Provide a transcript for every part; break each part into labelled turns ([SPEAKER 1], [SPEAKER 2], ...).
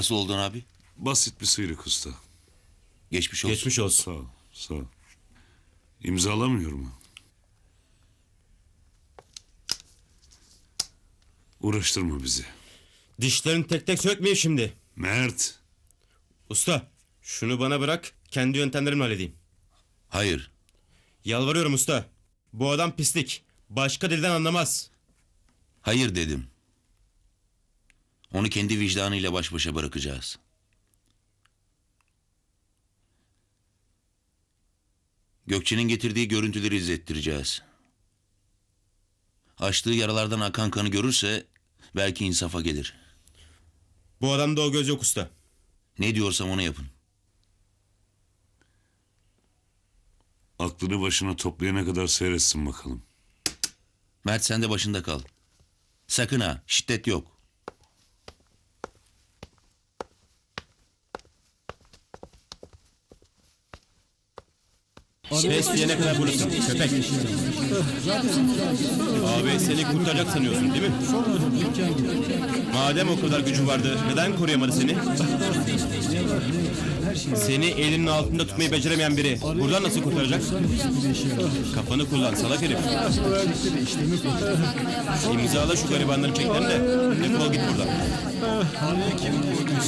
[SPEAKER 1] Nasıl oldun abi?
[SPEAKER 2] Basit bir sıyrık usta.
[SPEAKER 1] Geçmiş olsun.
[SPEAKER 3] Geçmiş olsun.
[SPEAKER 2] Sağ ol, sağ ol. İmzalamıyor mu? Uğraştırma bizi.
[SPEAKER 3] Dişlerini tek tek sökmeyin şimdi.
[SPEAKER 2] Mert,
[SPEAKER 3] Usta şunu bana bırak kendi yöntemlerimle halledeyim.
[SPEAKER 1] Hayır.
[SPEAKER 3] Yalvarıyorum usta. Bu adam pislik. Başka dilden anlamaz.
[SPEAKER 1] Hayır dedim. Onu kendi vicdanıyla baş başa bırakacağız. Gökçe'nin getirdiği görüntüleri izlettireceğiz. Açtığı yaralardan akan kanı görürse belki insafa gelir.
[SPEAKER 3] Bu adamda o göz yok usta.
[SPEAKER 1] Ne diyorsam onu yapın.
[SPEAKER 2] aklını başına toplayana kadar seyretsin bakalım.
[SPEAKER 1] Mert sen de başında kal. Sakın ha şiddet yok.
[SPEAKER 3] Diyene kadar buradasın köpek. Abi seni kurtaracak sanıyorsun değil mi? Madem o kadar gücü vardı neden koruyamadı seni? Seni elinin altında tutmayı beceremeyen biri buradan nasıl kurtaracak? Kafanı kullan salak herif. İmzala şu garibanların çeklerini de defol git buradan.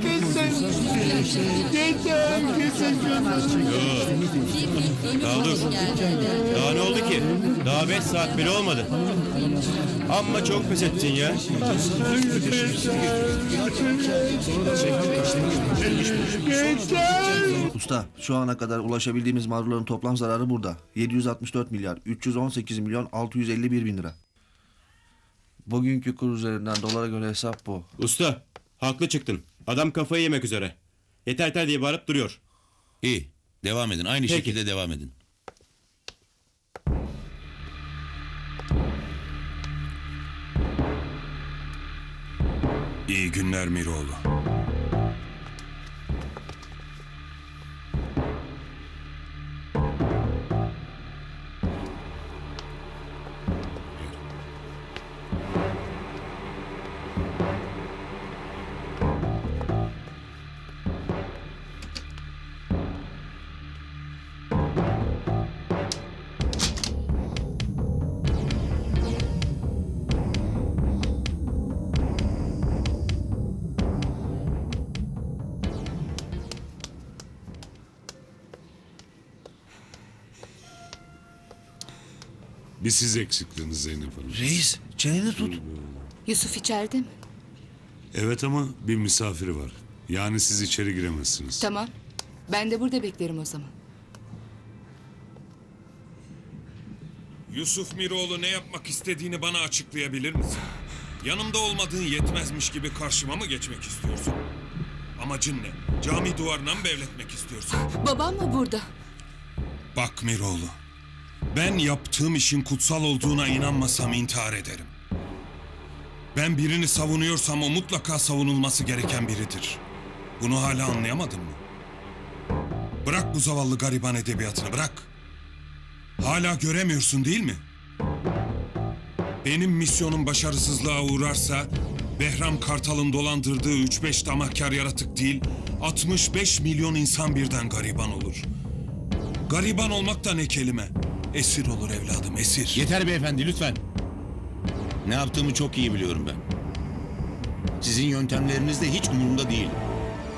[SPEAKER 4] kesin. Yeter, kesin
[SPEAKER 3] Daha dur. Daha ne oldu ki? Daha beş saat bile olmadı. Amma çok pes ettin ya.
[SPEAKER 4] Yeter.
[SPEAKER 5] Usta şu ana kadar ulaşabildiğimiz mağdurların toplam zararı burada. 764 milyar 318 milyon 651 bin lira. Bugünkü kur üzerinden dolara göre hesap bu.
[SPEAKER 3] Usta, haklı çıktın. Adam kafayı yemek üzere. Yeter yeter diye bağırıp duruyor.
[SPEAKER 1] İyi. Devam edin. Aynı
[SPEAKER 3] Peki.
[SPEAKER 1] şekilde devam edin.
[SPEAKER 2] İyi günler Miroğlu. Bir siz eksikliğiniz Zeynep Hanım.
[SPEAKER 5] Reis çeneni tut.
[SPEAKER 6] Yusuf içeride mi?
[SPEAKER 2] Evet ama bir misafiri var. Yani siz içeri giremezsiniz.
[SPEAKER 6] Tamam. Ben de burada beklerim o zaman.
[SPEAKER 7] Yusuf Miroğlu ne yapmak istediğini bana açıklayabilir misin? Yanımda olmadığın yetmezmiş gibi karşıma mı geçmek istiyorsun? Amacın ne? Cami duvarına mı devletmek istiyorsun?
[SPEAKER 6] Babam mı burada?
[SPEAKER 7] Bak Miroğlu, ben yaptığım işin kutsal olduğuna inanmasam intihar ederim. Ben birini savunuyorsam o mutlaka savunulması gereken biridir. Bunu hala anlayamadın mı? Bırak bu zavallı gariban edebiyatını bırak. Hala göremiyorsun değil mi? Benim misyonum başarısızlığa uğrarsa Behram Kartal'ın dolandırdığı 3-5 tamahkar yaratık değil 65 milyon insan birden gariban olur. Gariban olmak da ne kelime? Esir olur evladım esir.
[SPEAKER 1] Yeter beyefendi lütfen. Ne yaptığımı çok iyi biliyorum ben. Sizin yöntemleriniz de hiç umurumda değil.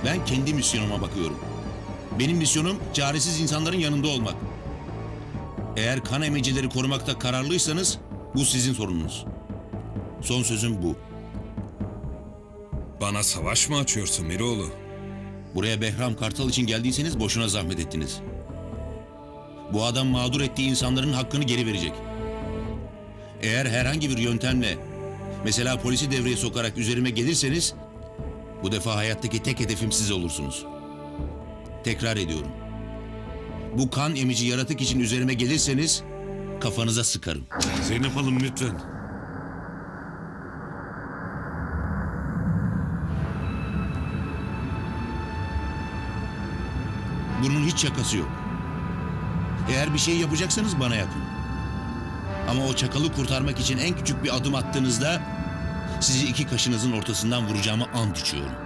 [SPEAKER 1] Ben kendi misyonuma bakıyorum. Benim misyonum çaresiz insanların yanında olmak. Eğer kan emicileri korumakta kararlıysanız bu sizin sorununuz. Son sözüm bu.
[SPEAKER 7] Bana savaş mı açıyorsun Miroğlu?
[SPEAKER 1] Buraya Behram Kartal için geldiyseniz boşuna zahmet ettiniz. Bu adam mağdur ettiği insanların hakkını geri verecek. Eğer herhangi bir yöntemle, mesela polisi devreye sokarak üzerime gelirseniz, bu defa hayattaki tek hedefim siz olursunuz. Tekrar ediyorum. bu kan emici yaratık için üzerime gelirseniz kafanıza sıkarım.
[SPEAKER 2] Zeynep Hanım lütfen.
[SPEAKER 1] Bunun hiç şakası yok. Eğer bir şey yapacaksanız bana yapın. Ama o çakalı kurtarmak için en küçük bir adım attığınızda sizi iki kaşınızın ortasından vuracağımı ant içiyorum.